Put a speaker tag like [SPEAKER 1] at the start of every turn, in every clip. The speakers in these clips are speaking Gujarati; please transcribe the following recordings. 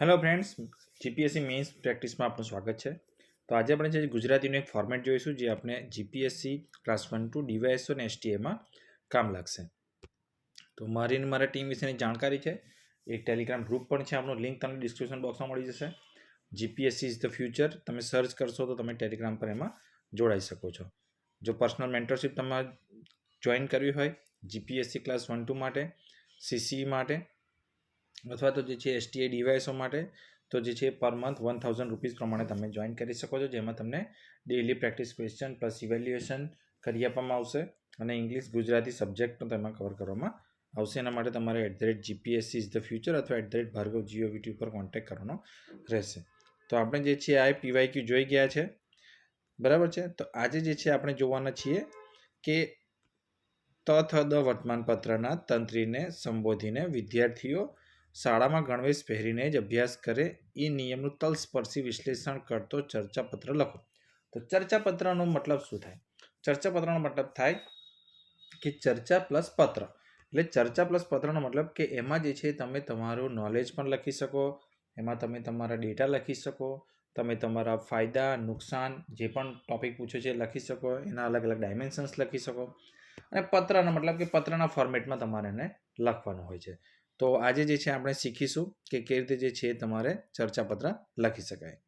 [SPEAKER 1] હેલો ફ્રેન્ડ્સ જીપીએસસી મેન્સ પ્રેક્ટિસમાં આપનું સ્વાગત છે. તો આજે આપણે જે ગુજરાતીનું એક ફોર્મેટ જોઈશું, જે આપણે GPSC class one two DYSO અને એસટીએમાં કામ લાગશે. તો મારી અને મારા ટીમ વિશેની જાણકારી છે. એક ટેલિગ્રામ ગ્રુપ પણ છે આપણું લિંક તમને ડિસ્ક્રિપ્શન બોક્સમાં મળી જશે. જીપીએસસી ઇઝ ધ ફ્યુચર તમે સર્ચ કરશો તો તમે ટેલિગ્રામ પર એમાં જોડાઈ શકો છો. જો પર્સનલ મેન્ટરશિપ તમારે જોઈન કરવી હોય જીપીએસસી ક્લાસ વન ટુ માટે સીસી માટે અથવા તો જે છે એસટીએ ડીવાયસો માટે, તો જે છે per month one thousand rupees પ્રમાણે તમે જોઈન કરી શકો છો, જેમાં તમને daily practice question plus evaluation કરી આપવામાં આવશે અને ઇંગ્લિશ ગુજરાતી સબ્જેક્ટ પણ તેમાં કવર કરવામાં આવશે. એના માટે તમારે at the rate GPSC is the future અથવા at the rate Bhargav GOVT ઉપર કોન્ટેક્ટ કરવાનો રહેશે. તો આપણે જે છે આ પીવાય ક્યુ જોઈ ગયા છે. બરાબર છે? તો આજે જે છે આપણે જોવાના છીએ કે ત થ દ વર્તમાનપત્રના તંત્રીને સંબોધીને વિદ્યાર્થીઓ શાળામાં ગણવેશ પહેરીને જ અભ્યાસ કરે, એ નિયમનું તલસ્પર્શી વિશ્લેષણ કરતો ચર્ચાપત્ર લખો. તો ચર્ચાપત્રનો મતલબ શું થાય? ચર્ચાપત્રનો મતલબ થાય કે ચર્ચા પ્લસ પત્ર. એટલે ચર્ચા પ્લસ પત્રનો મતલબ કે એમાં જે છે તમે તમારું નોલેજ પણ લખી શકો, એમાં તમે તમારા ડેટા લખી શકો, તમે તમારા ફાયદા, નુકસાન જે પણ ટોપિક પૂછ્યો છે લખી શકો, એના અલગ અલગ ડાયમેન્શન્સ લખી શકો. અને પત્રના મતલબ કે પત્રના ફોર્મેટમાં તમારે એને લખવાનું હોય છે. તો આજે જે છે આપણે શીખીશું કે કેવી રીતે જે છે તમારે ચર્ચાપત્ર લખી શકાય.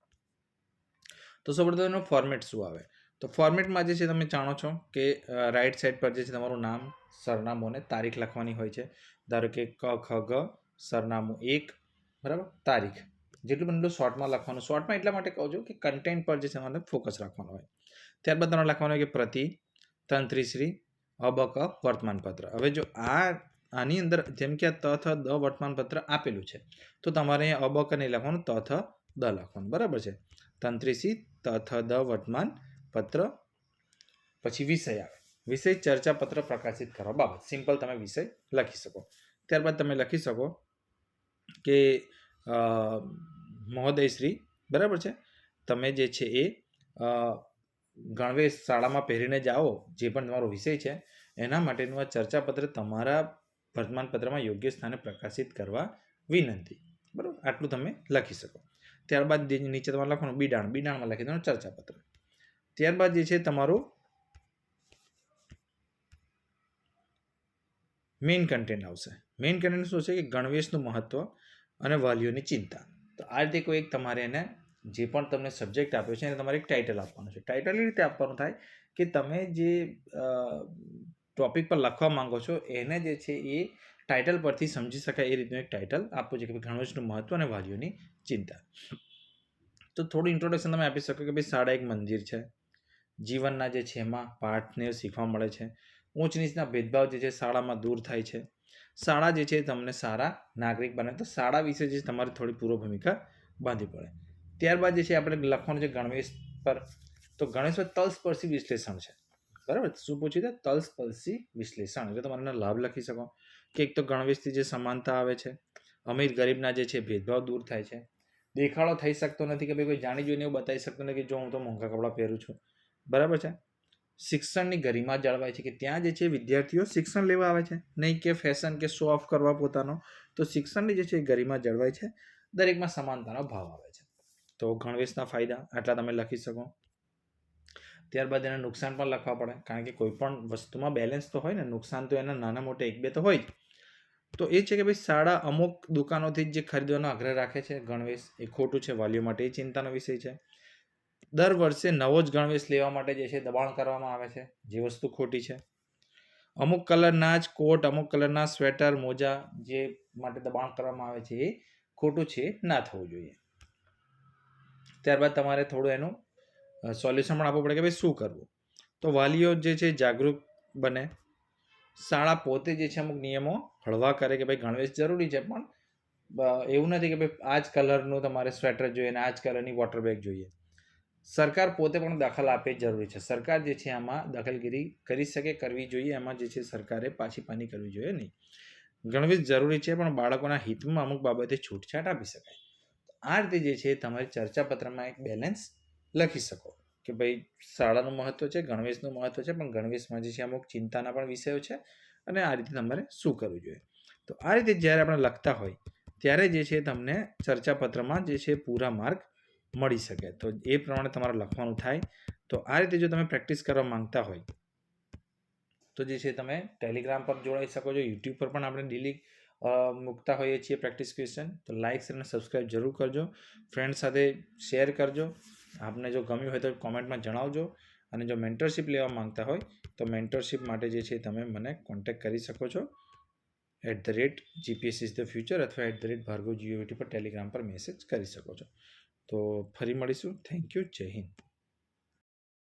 [SPEAKER 1] તો સૌપ્રથમ એનું ફોર્મેટ શું આવે? તો ફોર્મેટમાં જે છે તમે જાણો છો કે રાઈટ સાઈડ પર જે છે તમારું નામ, સરનામું અને તારીખ લખવાની હોય છે. ધારો કે ક, ખ, ગ, સરનામું એક, બરાબર? તારીખ. જેટલું બને એટલું શોર્ટમાં લખવાનું. શોર્ટમાં એટલા માટે કહું છું કે કન્ટેન્ટ પર જે છે તમારે ફોકસ રાખવાનું હોય. ત્યારબાદ તમારે લખવાનું હોય કે પ્રતિ, તંત્રીશ્રી, અબક, વર્તમાનપત્ર. હવે જો આ આની અંદર જેમ કે આ ત, થ, દ વર્તમાનપત્ર આપેલું છે. તો તમારે અહીંયા અબક નહીં લખવાનું ત, થ, દ લખવાનું. બરાબર છે? તંત્રીસી, ત, થ, દ વર્તમાન પત્ર પછી વિષય આવે. વિષય ચર્ચાપત્ર પ્રકાશિત કરવા બાબત. સિમ્પલ તમે વિષય લખી શકો. ત્યારબાદ તમે લખી શકો કે મહોદયશ્રી બરાબર છે? તમે જે છે એ ગણવેશ શાળામાં પહેરીને જાઓ, જે પણ તમારો વિષય છે, એના માટેનું આ ચર્ચાપત્ર તમારા વર્તમાનપત્રમાં યોગ્ય સ્થાને પ્રકાશિત કરવા વિનંતી. બરાબર? આટલું તમે લખી શકો. ત્યારબાદ જે નીચે તમારે લખવાનું બીડાણ. બીડાણમાં લખી દેવાનું ચર્ચાપત્ર. ત્યારબાદ જે છે તમારું મેઇન કન્ટેન્ટ આવશે. મેઇન કન્ટેન્ટ શું છે કે ગણવેશનું મહત્વ અને વાલીઓની ચિંતા. તો આ રીતે કોઈ એક તમારે એને જે પણ તમને સબ્જેક્ટ આપ્યો છે એને તમારે એક ટાઇટલ આપવાનું છે. ટાઇટલ એ રીતે આપવાનું થાય કે તમે જે ટોપિક પર લખવા માંગો છો, એને જે છે એ ટાઇટલ પરથી સમજી શકાય એ રીતનું એક ટાઇટલ આપવું છે કે ભાઈ ગણવેશનું મહત્વ અને વાલીઓની ચિંતા. તો થોડું ઇન્ટ્રોડક્શન તમે આપી શકો કે ભાઈ શાળા એક મંદિર છે. જીવનના જે છે એમાં પાઠને શીખવા મળે છે. ઊંચ નીચના ભેદભાવ જે છે શાળામાં દૂર થાય છે. શાળા જે છે તમને સારા નાગરિક બને. તો શાળા વિશે જે તમારે થોડી પૂર્વ ભૂમિકા બાંધવી પડે. ત્યારબાદ જે છે આપણે લખવાનું છે ગણવેશ પર. તો ગણેશ પર તલસ્પર્શી વિશ્લેષણ છે. બરાબર? છે તલસ્પર્શી વિશ્લેષણ? એટલે તમારે લાભ લખી શકો. કે એક તો ગણવેશથી જે સમાનતા આવે છે, અમીર ગરીબના જે છે, ભેદભાવ દૂર થાય છે. દેખાડો થઈ શકતો નથી કે ભાઈ કોઈ જાણી જોઈને એવું બતાવી શકતો નથી કે જો હું તો મોંઘા કપડાં પહેરું છું. બરાબર છે? શિક્ષણની ગરિમા જળવાય છે કે ત્યાં જે છે, વિદ્યાર્થીઓ શિક્ષણ લેવા આવે છે? નહીં કે ફેશન કે શો ઓફ કરવા પોતાનો. તો શિક્ષણની જે છે, એ ગરિમા જળવાય છે. દરેકમાં સમાનતાનો ભાવ આવે છે. તો ગણવેશના ફાયદા આટલા તમે લખી શકો. ત્યારબાદ એને નુકસાન પણ લખવા પડે. કારણ કે કોઈ પણ વસ્તુમાં બેલેન્સ તો હોય ને, નુકસાન તો એના નાના મોટા એક બે તો હોય જ. તો એ છે કે ભાઈ શાળા અમુક દુકાનોથી જે ખરીદવાનો આગ્રહ રાખે છે, ગણવેશ એ ખોટું છે, વાલીઓ માટે એ ચિંતાનો વિષય છે. દર વર્ષે નવો જ ગણવેશ લેવા માટે જે છે દબાણ કરવામાં આવે છે, જે વસ્તુ ખોટી છે. અમુક કલરના જ કોટ, અમુક કલરના સ્વેટર, મોજા જે માટે દબાણ કરવામાં આવે છે એ ખોટું છે ના થવું જોઈએ. ત્યારબાદ તમારે થોડું એનું સોલ્યુશન પણ આપવું પડે કે ભાઈ શું કરવું? તો વાલીઓ જે છે જાગૃત બને. શાળા પોતે જે છે અમુક નિયમો હળવા કરે કે ભાઈ ગણવેશ જરૂરી છે, પણ એવું નથી કે ભાઈ આ જ કલરનું તમારે સ્વેટર જોઈએ અને આ જ કલરની વોટર બેગ જોઈએ. સરકાર પોતે પણ દખલ આપે જરૂરી છે. સરકાર જે છે આમાં દખલગીરી કરી શકે, કરવી જોઈએ. એમાં જે છે સરકારે પાછી પાની કરવી જોઈએ નહીં. ગણવેશ જરૂરી છે, પણ બાળકોના હિતમાં અમુક બાબતે છૂટછાટ આપી શકાય. આ રીતે જે છે તમારે ચર્ચાપત્રમાં એક બેલેન્સ લખી શકો. કે ભાઈ શાળાનું મહત્વ છે, ગણવેશનું મહત્વ છે, પણ ગણવેશમાં જે છે અમુક ચિંતાના પણ વિષયો છે અને આ રીતે તમારે શું કરવું જોઈએ. તો આ રીતે જ્યારે આપણે લખતા હોય, ત્યારે જે છે તમને ચર્ચાપત્રમાં જે છે પૂરા માર્ક મળી શકે. તો એ પ્રમાણે તમારે લખવાનું થાય. તો આ રીતે જો તમે પ્રેક્ટિસ કરવા માંગતા હોય, તો જે છે તમે ટેલિગ્રામ પર જોડાઈ શકો છો, યુટ્યુબ પર પણ આપણે ડેલી મૂકતા હોઈએ છીએ પ્રેક્ટિસ ક્વેશ્ચન. તો લાઇક અને સબસ્ક્રાઈબ જરૂર કરજો. ફ્રેન્ડ સાથે શેર કરજો. આપને જો ગમ્યું હોય તો કોમેન્ટમાં જણાવજો. અને જો મેન્ટરશિપ લેવા માંગતા હોય, તો મેન્ટરશિપ માટે જે છે તમે મને કોન્ટેક્ટ કરી શકો છો. At the rate GPS is the future અથવા at the rate Bhargav GOVT પર ટેલિગ્રામ પર મેસેજ કરી શકો છો. તો ફરી મળીશું. થેન્ક યુ જય હિન્દ